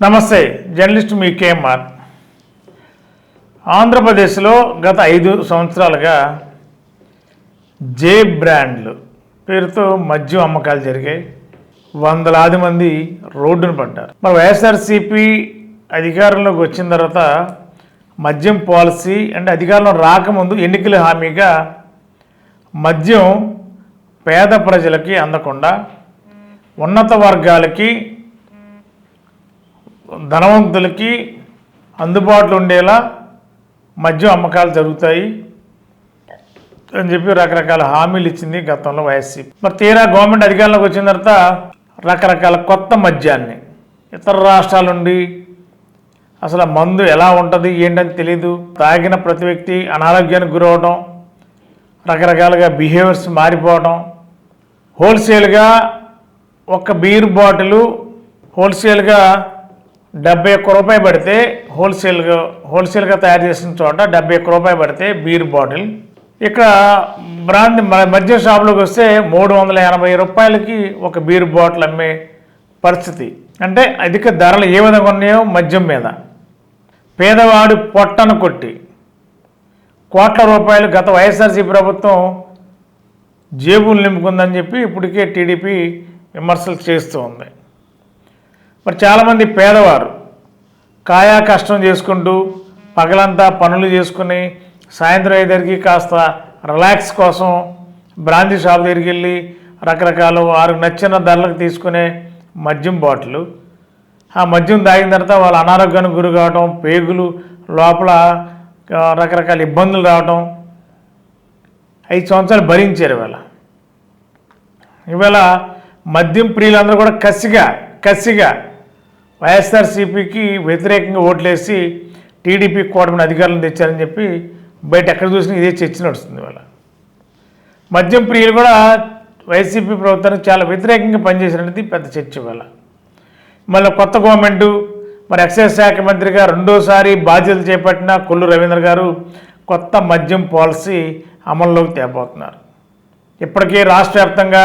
నమస్తే జర్నలిస్ట్ మీ కేఎంఆర్. ఆంధ్రప్రదేశ్లో గత ఐదు సంవత్సరాలుగా జే బ్రాండ్లు పేరుతో మద్యం అమ్మకాలు జరిగాయి. వందలాది మంది రోడ్డును పడ్డారు. మరి వైఎస్ఆర్సీపీ అధికారంలోకి వచ్చిన తర్వాత మద్యం పాలసీ అంటే అధికారంలో రాకముందు ఎన్నికల హామీగా మద్యం పేద ప్రజలకి అందకుండా ఉన్నత వర్గాలకి ధనవంతులకి అందుబాటులో ఉండేలా మద్యం అమ్మకాలు జరుగుతాయి అని చెప్పి రకరకాల హామీలు ఇచ్చింది గతంలో వైఎస్సీపీ. మరి తీరా గవర్నమెంట్ అధికారంలోకి వచ్చిన తర్వాత రకరకాల కొత్త మద్యాన్ని ఇతర రాష్ట్రాల నుండి అసలు మందు ఎలా ఉంటుంది ఏంటని తెలీదు. తాగిన ప్రతి వ్యక్తి అనారోగ్యానికి గురవడం రకరకాలుగా బిహేవియర్స్ మారిపోవడం హోల్సేల్గా ఒక బీర్ బాటిల్ హోల్సేల్గా డెబ్బై ఒక్క రూపాయి పడితే హోల్సేల్గా హోల్సేల్గా తయారు చేసిన చోట డెబ్బై ఒక్క రూపాయి పడితే బీర్ బాటిల్. ఇక్కడ బ్రాండ్ మ- మద్యం షాప్లోకి వస్తే మూడు వందల ఎనభై రూపాయలకి ఒక బీర్ బాటిల్ అమ్మే పరిస్థితి. అంటే అధిక ధరలు ఏ విధంగా ఉన్నాయో మద్యం మీద. పేదవాడు పొట్టను కొట్టి. కోట్ల రూపాయలు గత వైఎస్ఆర్సీ ప్రభుత్వం జేబులు నింపుకుందని చెప్పి ఇప్పటికే టీడీపీ విమర్శలు చేస్తూ ఉంది మరి చాలామంది పేదవారు కాయా కష్టం చేసుకుంటూ పగలంతా పనులు చేసుకుని సాయంత్రం అయ్యేసరికి కాస్త రిలాక్స్ కోసం బ్రాంతి షాప్ దగ్గరికి వెళ్ళి రకరకాల వారికి నచ్చిన ధరలకు తీసుకునే మద్యం బాటిల్. ఆ మద్యం తాగిన తర్వాత వాళ్ళ అనారోగ్యానికి గురి కావటం పేగులు లోపల రకరకాల ఇబ్బందులు రావటం ఐదు సంవత్సరాలు భరించారు ఇవాళ. ఇవాళ మద్యం ప్రియులందరూ కూడా కసిగా కసిగా వైఎస్ఆర్సీపీకి వ్యతిరేకంగా ఓట్లేసి టీడీపీ కూటమిని అధికారులను తెచ్చారని చెప్పి బయట ఎక్కడ చూసినా ఇదే చర్చ నడుస్తుంది ఇవాళ. మద్యం ప్రియులు కూడా వైసీపీ ప్రభుత్వానికి చాలా వ్యతిరేకంగా పనిచేసినది పెద్ద చర్చ ఇవాళ. మళ్ళీ కొత్త గవర్నమెంటు మరి ఎక్సైజ్ శాఖ మంత్రిగా రెండోసారి బాధ్యతలు చేపట్టిన కొల్లు రవీంద్ర గారు కొత్త మద్యం పాలసీ అమల్లోకి తేబోతున్నారు. ఇప్పటికే రాష్ట్ర వ్యాప్తంగా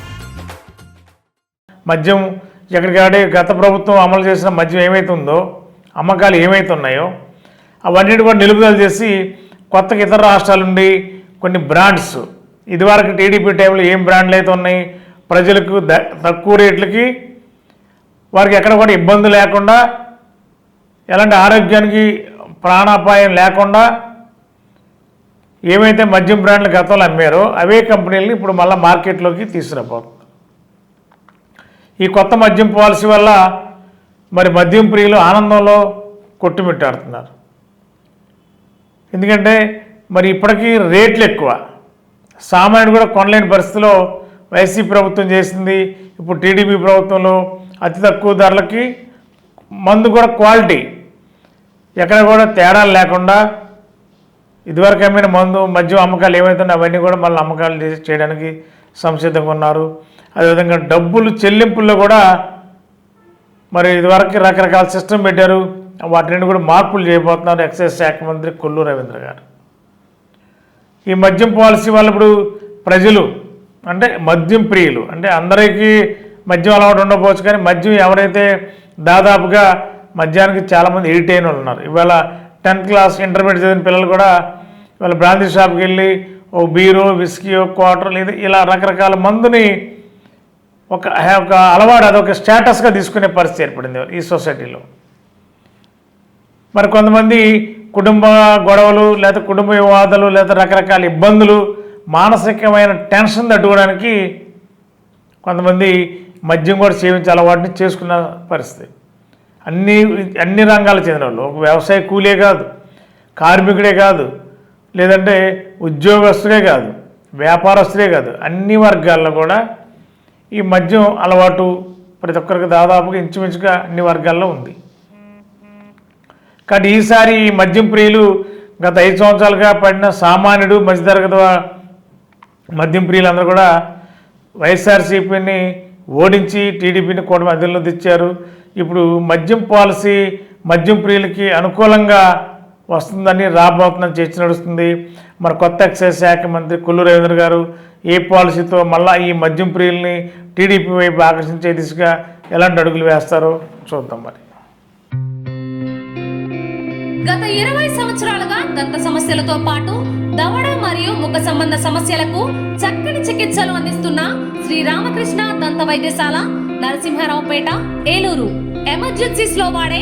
మద్యం ఎక్కడికాడే గత ప్రభుత్వం అమలు చేసిన మద్యం ఏమైతే ఉందో అమ్మకాలు ఏమైతే ఉన్నాయో అవన్నిటి కూడా నిలుపుదల చేసి కొత్తగా ఇతర రాష్ట్రాల నుండి కొన్ని బ్రాండ్స్ ఇదివరకు టీడీపీ టైంలో ఏం బ్రాండ్లు అయితే ఉన్నాయి ప్రజలకు ద- తక్కువ రేట్లకి వారికి ఎక్కడ కూడా ఇబ్బంది లేకుండా ఎలాంటి ఆరోగ్యానికి ప్రాణాపాయం లేకుండా ఏమైతే మద్యం బ్రాండ్లు గతంలో అమ్మారో అవే కంపెనీలను ఇప్పుడు మళ్ళీ మార్కెట్లోకి తీసుకురాబోతుంది ఈ కొత్త మద్యం పాలసీ వల్ల మరి మద్యం ప్రియులు ఆనందంలో కొట్టుమిట్టాడుతున్నారు. ఎందుకంటే మరి ఇప్పటికీ రేట్లు ఎక్కువ. సామాన్యుడు కూడా కొనలేని పరిస్థితిలో వైసీపీ ప్రభుత్వం చేసింది. ఇప్పుడు టీడీపీ ప్రభుత్వంలో అతి తక్కువ ధరలకి మందు కూడా క్వాలిటీ. ఎక్కడ కూడా తేడాలు లేకుండా ఇదివరకు అమ్మిన మందు మద్యం అమ్మకాలు ఏమవుతున్నాయి అవన్నీ కూడా మళ్ళీ అమ్మకాలు చేయడానికి సంసిద్ధంగా ఉన్నారు. అదేవిధంగా డబ్బులు చెల్లింపుల్లో కూడా మరి ఇదివరకు రకరకాల సిస్టమ్ పెట్టారు. వాటిని కూడా మార్పులు చేయబోతున్నారు ఎక్సైజ్ శాఖ మంత్రి కొల్లు రవీంద్ర గారు. ఈ మద్యం పాలసీ వల్ల ఇప్పుడు ప్రజలు అంటే మద్యం ప్రియులు అంటే అందరికీ మద్యం అలవాటు ఉండకపోవచ్చు కానీ మద్యం ఎవరైతే దాదాపుగా మద్యానికి చాలామంది ఎడిట్ అయిన వాళ్ళు ఉన్నారు. ఇవాళ టెన్త్ క్లాస్ ఇంటర్మీడియట్ చదివిన పిల్లలు కూడా ఇవాళ బ్రాందీ షాప్కి వెళ్ళి ఓ బీరో విస్కీ ఓ క్వార్టర్ లేదా ఇలా రకరకాల మందుని ఒక ఒక అలవాటు అదొక స్టేటస్గా తీసుకునే పరిస్థితి ఏర్పడింది ఈ సొసైటీలో. మరి కొంతమంది కుటుంబ గొడవలు లేదా కుటుంబ వివాదాలు లేదా రకరకాల ఇబ్బందులు మానసికమైన టెన్షన్ తట్టుకోవడానికి కొంతమంది మద్యం కూడా సేవించే అలవాటుని చేసుకున్న పరిస్థితి. అన్ని అన్ని రంగాలు చెందిన వాళ్ళు. ఒక వ్యవసాయ కూలే కాదు కార్మికుడే కాదు లేదంటే ఉద్యోగస్తుడే కాదు వ్యాపారస్తుడే కాదు అన్ని వర్గాల్లో కూడా ఈ మద్యం అలవాటు ప్రతి ఒక్కరికి దాదాపుగా ఇంచుమించుగా అన్ని వర్గాల్లో ఉంది. కాబట్టి ఈసారి ఈ మద్యం ప్రియులు గత ఐదు సంవత్సరాలుగా పడిన సామాన్యుడు మధ్యతరగతి మద్యం ప్రియులందరూ కూడా వైఎస్ఆర్సీపీని ఓడించి టీడీపీని కూడా మధ్యలో తెచ్చారు ఇప్పుడు మద్యం పాలసీ మద్యం ప్రియులకి అనుకూలంగా వస్తుందని రాబోతుందని చర్చ నడుస్తుంది. మరి కొత్త ఎక్సైజ్ శాఖ మంత్రి కొల్లు రవీంద్ర గారు ఏ పాలసీతో మళ్ళా ఈ మద్యం ప్రియుల్ని టీడీపీ వైపు ఆకర్షించే దిశగా ఎలాంటి అడుగులు వేస్తారో చూద్దాం మరి. గత ఇరవై సంవత్సరాలుగా దంత సమస్యలతో పాటు దవడ మరియు ముఖ సంబంధ సమస్యలకు చక్కని చికిత్సలు అందిస్తున్న శ్రీ రామకృష్ణ దంత వైద్యశాల నరసింహారావుపేట ఏలూరు. ఎమర్జెన్సీస్లో వాడే